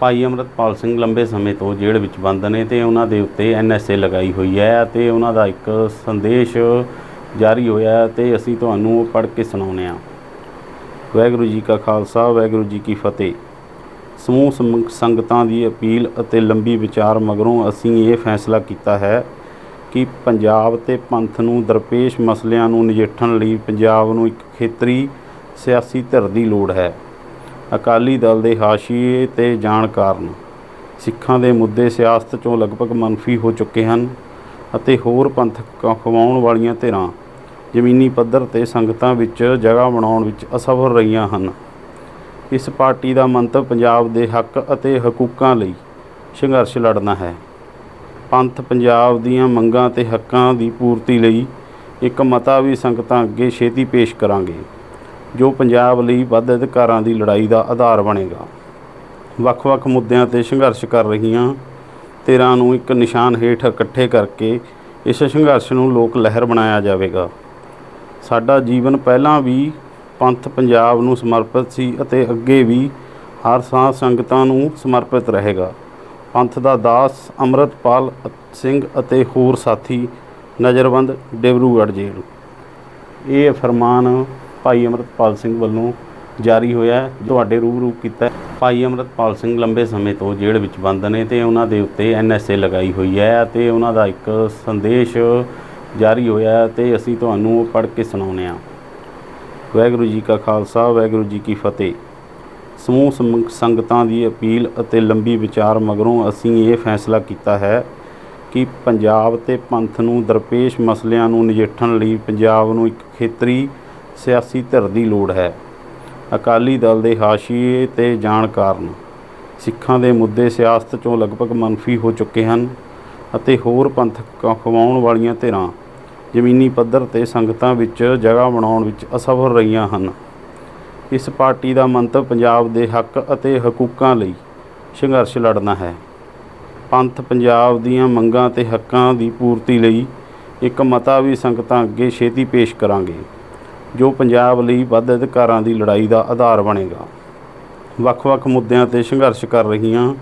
ਭਾਈ ਅਮਰਤਪਾਲ ਸਿੰਘ ਲੰਬੇ ਸਮੇਂ ਤੋਂ ਜੇਲ੍ਹ ਵਿੱਚ ਬੰਦ ਨੇ ਤੇ ਉਹਨਾਂ ਦੇ ਉੱਤੇ ਐਨਐਸਏ ਲਗਾਈ ਹੋਈ ਹੈ ਤੇ ਉਹਨਾਂ ਦਾ ਇੱਕ ਸੰਦੇਸ਼ ਜਾਰੀ ਹੋਇਆ ਹੈ ਤੇ ਅਸੀਂ ਤੁਹਾਨੂੰ ਉਹ ਪੜ੍ਹ ਕੇ ਸੁਣਾਉਂਦੇ ਹਾਂ। ਵਾਹਿਗੁਰੂ ਜੀ ਕਾ ਖਾਲਸਾ, ਵਾਹਿਗੁਰੂ ਜੀ ਕੀ ਫਤਿਹ। ਸਮੂਹ ਸਮ- ਸੰਗਤਾਂ ਦੀ ਅਪੀਲ ਅਤੇ ਲੰਬੀ ਵਿਚਾਰ ਮਗਰੋਂ ਅਸੀਂ ਇਹ ਫੈਸਲਾ ਕੀਤਾ ਹੈ ਕਿ ਪੰਜਾਬ ਤੇ ਪੰਥ ਨੂੰ ਦਰਪੇਸ਼ ਮਸਲਿਆਂ ਨੂੰ ਨਜਿੱਠਣ ਲਈ ਪੰਜਾਬ ਨੂੰ ਇੱਕ ਖੇਤਰੀ ਸਿਆਸੀ ਧਿਰ ਦੀ ਲੋੜ ਹੈ। ਅਕਾਲੀ ਦਲ ਦੇ ਹਾਸ਼ੀਏ ਤੇ ਜਾਣ ਕਾਰਨ ਸਿੱਖਾਂ ਦੇ ਮੁੱਦੇ ਸਿਆਸਤ 'ਚੋਂ ਲਗਭਗ ਮੰਫੀ ਹੋ ਚੁੱਕੇ ਹਨ ਅਤੇ ਹੋਰ ਪੰਥਕ ਖਵਾਉਣ ਵਾਲੀਆਂ ਧਿਰਾਂ, ਜ਼ਮੀਨੀ ਪੱਧਰ ਤੇ ਸੰਗਤਾਂ ਵਿੱਚ ਜਗ੍ਹਾ ਬਣਾਉਣ ਵਿੱਚ ਅਸਫਲ ਰਹੀਆਂ ਹਨ। ਇਸ ਪਾਰਟੀ ਦਾ ਮੰਤਵ ਪੰਜਾਬ ਦੇ ਹੱਕ ਅਤੇ ਹਕੂਕਾਂ ਲਈ ਸੰਘਰਸ਼ ਲੜਨਾ ਹੈ। ਪੰਥ ਪੰਜਾਬ ਦੀਆਂ ਮੰਗਾਂ ਤੇ ਹੱਕਾਂ ਦੀ ਪੂਰਤੀ ਲਈ ਇੱਕ ਮਤਾ ਵੀ ਸੰਗਤਾਂ ਅੱਗੇ ਛੇਤੀ ਪੇਸ਼ ਕਰਾਂਗੇ। ਜੋ ਪੰਜਾਬ ਲਈ ਵੱਧ ਅਧਿਕਾਰਾਂ ਦੀ ਲੜਾਈ ਦਾ ਆਧਾਰ ਬਣੇਗਾ। ਵੱਖ-ਵੱਖ ਮੁੱਦਿਆਂ ਤੇ ਸੰਘਰਸ਼ ਕਰ ਰਹੀਆਂ ਧਿਰਾਂ ਨੂੰ ਇੱਕ ਨਿਸ਼ਾਨ ਹੇਠ ਇਕੱਠੇ ਕਰਕੇ ਇਸ ਸੰਘਰਸ਼ ਨੂੰ ਲੋਕ ਲਹਿਰ ਬਣਾਇਆ ਜਾਵੇਗਾ। ਸਾਡਾ ਜੀਵਨ ਪਹਿਲਾਂ ਵੀ ਪੰਥ ਪੰਜਾਬ ਨੂੰ ਸਮਰਪਿਤ ਸੀ ਅਤੇ ਅੱਗੇ ਵੀ ਹਰ ਸਾਹ ਸੰਗਤਾਂ ਨੂੰ ਸਮਰਪਿਤ ਰਹੇਗਾ। ਪੰਥ ਦਾ ਦਾਸ ਅੰਮ੍ਰਿਤਪਾਲ ਸਿੰਘ ਅਤੇ ਹੋਰ ਸਾਥੀ ਨਜ਼ਰਬੰਦ ਡਿਬਰੂਗੜ੍ਹ ਜੇਲ੍ਹ। ਇਹ ਫਰਮਾਨ ਭਾਈ ਅਮਰਤਪਾਲ ਸਿੰਘ ਵੱਲੋਂ ਜਾਰੀ ਹੋਇਆ ਤੁਹਾਡੇ ਰੂਬਰੂ ਕੀਤਾ ਭਾਈ ਅਮਰਤਪਾਲ ਸਿੰਘ ਲੰਬੇ ਸਮੇਂ ਤੋਂ ਜੇਲ੍ਹ ਵਿੱਚ ਬੰਦ ਨੇ ਤੇ ਉਹਨਾਂ ਦੇ ਉੱਤੇ ਐਨਐਸਏ ਲਗਾਈ ਹੋਈ ਹੈ ਤੇ ਉਹਨਾਂ ਦਾ ਇੱਕ ਸੰਦੇਸ਼ ਜਾਰੀ ਹੋਇਆ ਹੈ ਤੇ ਅਸੀਂ ਤੁਹਾਨੂੰ ਉਹ ਪੜ੍ਹ ਕੇ ਸੁਣਾਉਂਦੇ ਹਾਂ। ਵਾਹਿਗੁਰੂ ਜੀ ਕਾ ਖਾਲਸਾ, ਵਾਹਿਗੁਰੂ ਜੀ ਕੀ ਫਤਿਹ। ਸਮੂਹ ਸਮ- ਸੰਗਤਾਂ ਦੀ ਅਪੀਲ ਅਤੇ ਲੰਬੀ ਵਿਚਾਰ ਮਗਰੋਂ ਅਸੀਂ ਇਹ ਫੈਸਲਾ ਕੀਤਾ ਹੈ ਕਿ ਪੰਜਾਬ ਤੇ ਪੰਥ ਨੂੰ ਦਰਪੇਸ਼ ਮਸਲਿਆਂ ਨੂੰ ਨਜਿੱਠਣ ਲਈ ਪੰਜਾਬ ਨੂੰ ਇੱਕ ਖੇਤਰੀ ਸਿਆਸੀ ਧਿਰ ਦੀ ਲੋੜ ਹੈ। ਅਕਾਲੀ ਦਲ ਦੇ ਹਾਸ਼ੀਏ ਤੇ ਜਾਣ ਕਾਰਨ ਸਿੱਖਾਂ ਦੇ ਮੁੱਦੇ ਸਿਆਸਤ 'ਚੋਂ ਲਗਭਗ ਮੰਫੀ ਹੋ ਚੁੱਕੇ ਹਨ ਅਤੇ ਹੋਰ ਪੰਥਕ ਖਵਾਉਣ ਵਾਲੀਆਂ ਧਿਰਾਂ ਜ਼ਮੀਨੀ ਪੱਧਰ ਤੇ ਸੰਗਤਾਂ ਵਿੱਚ ਜਗ੍ਹਾ ਬਣਾਉਣ ਵਿੱਚ ਅਸਫਲ ਰਹੀਆਂ ਹਨ। ਇਸ ਪਾਰਟੀ ਦਾ ਮੰਤਵ ਪੰਜਾਬ ਦੇ ਹੱਕ ਅਤੇ ਹਕੂਕਾਂ ਲਈ ਸੰਘਰਸ਼ ਲੜਨਾ ਹੈ। ਪੰਥ ਪੰਜਾਬ ਦੀਆਂ ਮੰਗਾਂ ਤੇ ਹੱਕਾਂ ਦੀ ਪੂਰਤੀ ਲਈ ਇੱਕ ਮਤਾ ਵੀ ਸੰਗਤਾਂ ਅੱਗੇ ਛੇਤੀ ਪੇਸ਼ ਕਰਾਂਗੇ। ਜੋ ਪੰਜਾਬ ਲਈ ਵੱਧ ਅਧਿਕਾਰਾਂ ਦੀ ਲੜਾਈ ਦਾ ਆਧਾਰ ਬਣੇਗਾ। ਵੱਖ-ਵੱਖ ਮੁੱਦਿਆਂ ਤੇ ਸੰਘਰਸ਼ ਕਰ ਰਹੀਆਂ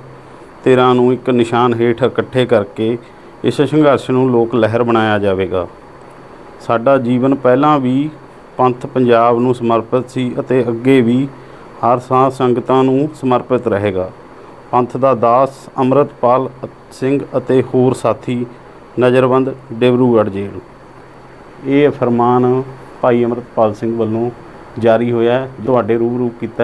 ਧਿਰਾਂ ਨੂੰ ਇੱਕ ਨਿਸ਼ਾਨ ਹੇਠ ਇਕੱਠੇ ਕਰਕੇ ਇਸ ਸੰਘਰਸ਼ ਨੂੰ ਲੋਕ ਲਹਿਰ ਬਣਾਇਆ ਜਾਵੇਗਾ। ਸਾਡਾ ਜੀਵਨ ਪਹਿਲਾਂ ਵੀ ਪੰਥ ਪੰਜਾਬ ਨੂੰ ਸਮਰਪਿਤ ਸੀ ਅਤੇ ਅੱਗੇ ਵੀ ਹਰ ਸਾਹ ਸੰਗਤਾਂ ਨੂੰ ਸਮਰਪਿਤ ਰਹੇਗਾ। ਪੰਥ ਦਾ ਦਾਸ ਅੰਮ੍ਰਿਤਪਾਲ ਸਿੰਘ ਅਤੇ ਹੋਰ ਸਾਥੀ ਨਜ਼ਰਬੰਦ ਡਿਬਰੂਗੜ੍ਹ ਜੇਲ੍ਹ। ਇਹ ਫਰਮਾਨ ਭਾਈ ਅਮਰਤਪਾਲ ਸਿੰਘ ਵੱਲੋਂ ਜਾਰੀ ਹੋਇਆ ਤੁਹਾਡੇ ਰੂਬਰੂ ਕੀਤਾ